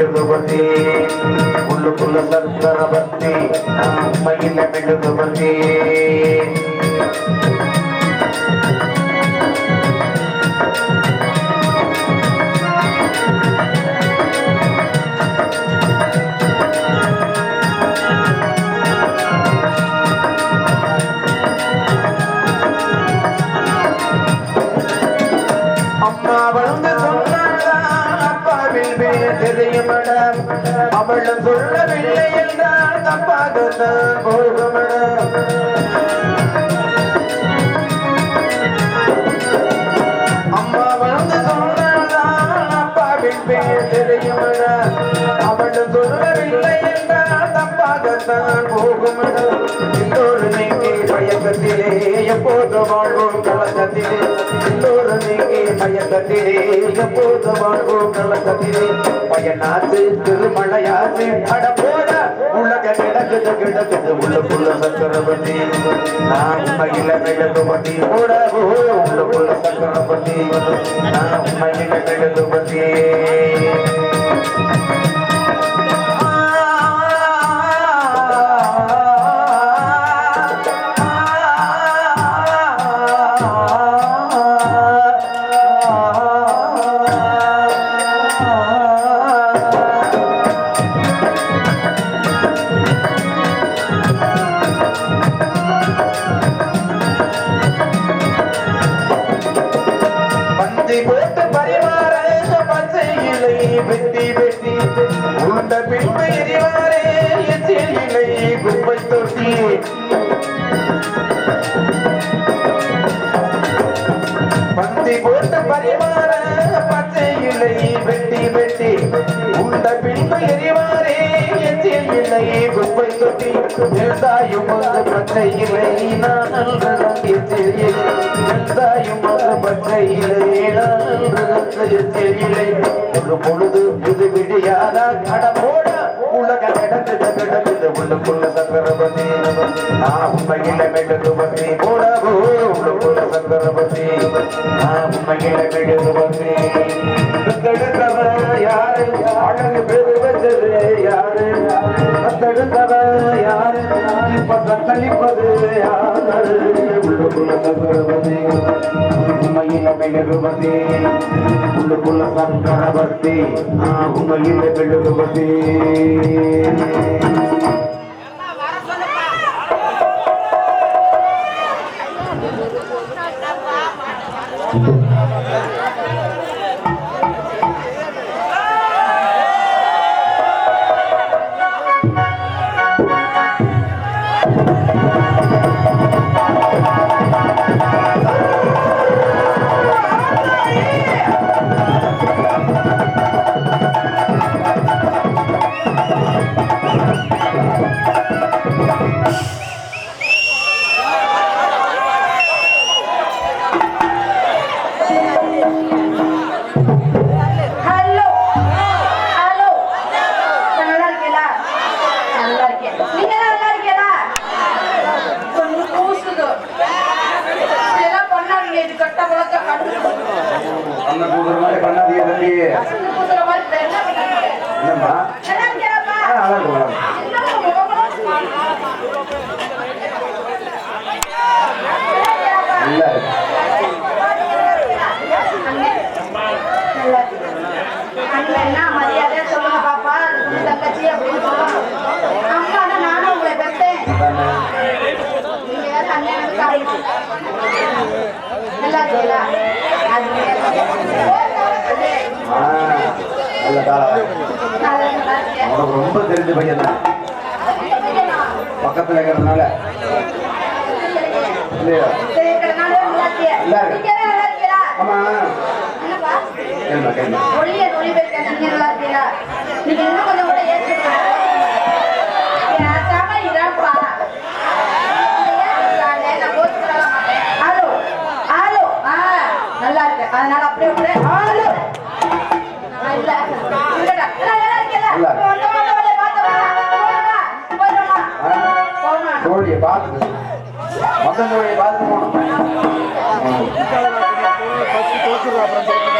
மெழுகுபதி உள்ளுக்குள்ள சர்க்கரவர்த்தி அம்மையில மெழுகுபதி பேர் அவளும் சொல்லவில்லை என்றால் தப்பாக போகும் அம்மா வந்து சொன்னால்தான் அப்பாவின் பெயர் தெரியும் அவளும் சொல்லவில்லை என்றால் தப்பாகத்தான் போகும் எல்லோரும் நீங்கி பயக்கத்திலே எப்போது வாழ்வோம் கலக்கத்திலே. எல்லோரும் நீங்கி பயக்கத்திலே எப்போது வாழ்வோம் கலக்கத்திலே. பயனாத்து திருமலையாத்து அட போல உலக கிடக்குது கிடக்குது. உள்ளுக்குள்ள சக்கரவர்த்தி. நான் உண்மையில மெழுகுபதி போடவோ உள்ளுக்குள்ள சக்கரவர்த்தி. நான் உண்மையில மெழுகுபதி வந்த பின்பு எரிவாரே எச்சில் குப்பை தொட்டி பந்தி போட்டு பரிமாற பச்சை இலை வெட்டி வெட்டி. உண்ட பின்பு எரிவாரே எச்சில் இலை குப்பை தொட்டி எழுதாயும் வந்து பச்சை இலை நான் நல்கலாம் எச்சில் இலை எழுதாயும் பச்சை இலை நான் நல்கலாம் ஒரு பொழுது இது விடியாதா கடமோட உலக கிடக்குது கிடக்குது உள்ளுக்குள்ள சக்கரவதி நான் உண்மையில மெழுகுவதி போடவோ உள்ளுக்குள்ள சக்கரவதி நான் உண்மையில மெழுகுவதி தடுத்தவ யாரு? அழகு பெரு வச்சது யாரு? தடுத்தவ யாரு? இப்ப தத்தளிப்பது யாரு? உள்ளுக்குள்ள சக்கரவதி உண்மையில மெழுகுவதி உள்ளுக்குள்ள சக்கரவர்த்தி நான் உண்மையில மெழுகுவதி ஹலோ இருக்கீங்களாப்பா? இல்ல நல்லா இருக்கு. அண்ணன்னா சொல்லுங்க பாப்பா தங்கச்சி அப்படின்னு நானும் உங்களை பெற்றேன் நீங்க வேற நல்லா இருக்கீங்களா அது இருக்கேன். உனக்கு ரொம்ப தெரிஞ்ச பையன் தான் பக்கத்துல இருக்கிறதுனால. இல்லையா? சரி, இருக்கிறனால நல்லா மொத்தம் கோழியை